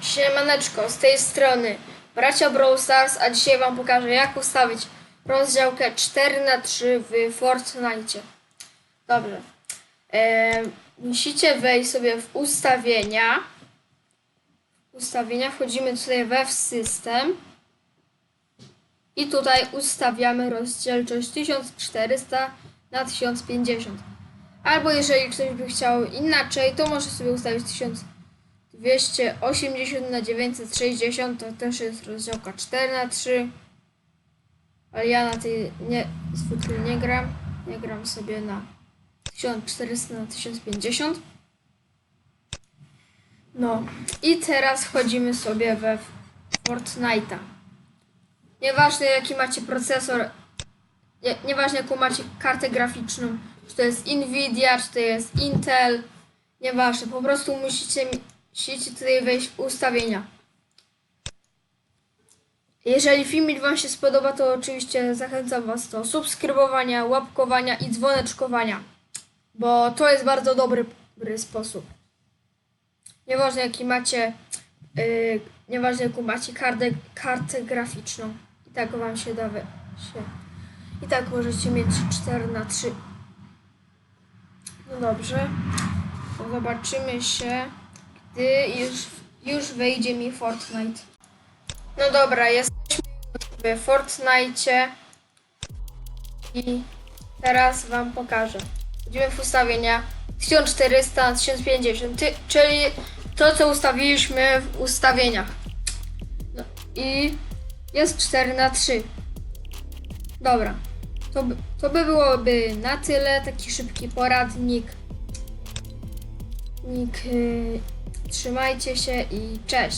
Siemaneczko, z tej strony bracia Brawl Stars, a dzisiaj wam pokażę jak ustawić rozdziałkę 4 na 3 w Fortnite. Dobrze. E, musicie wejść sobie w ustawienia. Ustawienia, wchodzimy tutaj we w system. I tutaj ustawiamy rozdzielczość 1400 na 1050. Albo jeżeli ktoś by chciał inaczej, to może sobie ustawić 1280 na 960 to też jest rozdziałka 4 na 3 ale ja na tej nie, zwykle nie gram. Nie gram sobie na 1400 na 1050 no i teraz wchodzimy sobie we Fortnite'a. Nieważne jaki macie procesor nie, nieważne jaką macie kartę graficzną czy to jest Nvidia, czy to jest Intel. Nieważne, po prostu musicie, musicie tutaj wejść w ustawienia. Jeżeli filmik Wam się spodoba, to oczywiście zachęcam Was do subskrybowania, łapkowania i dzwoneczkowania, bo to jest bardzo dobry, dobry sposób. Nieważne jaki macie, yy, nieważne jaką macie kartę, kartę graficzną, i tak Wam się da się. I tak możecie mieć 4 na 3 No dobrze. Zobaczymy się, gdy już, już wejdzie mi Fortnite. No dobra, jesteśmy w Fortnite i teraz Wam pokażę. Idziemy w ustawienia 1400 na 1050, ty, czyli to, co ustawiliśmy w ustawieniach. No i jest 4 na 3. Dobra, to, by- to by byłoby na tyle. Taki szybki poradnik. Nik, y, trzymajcie się i cześć.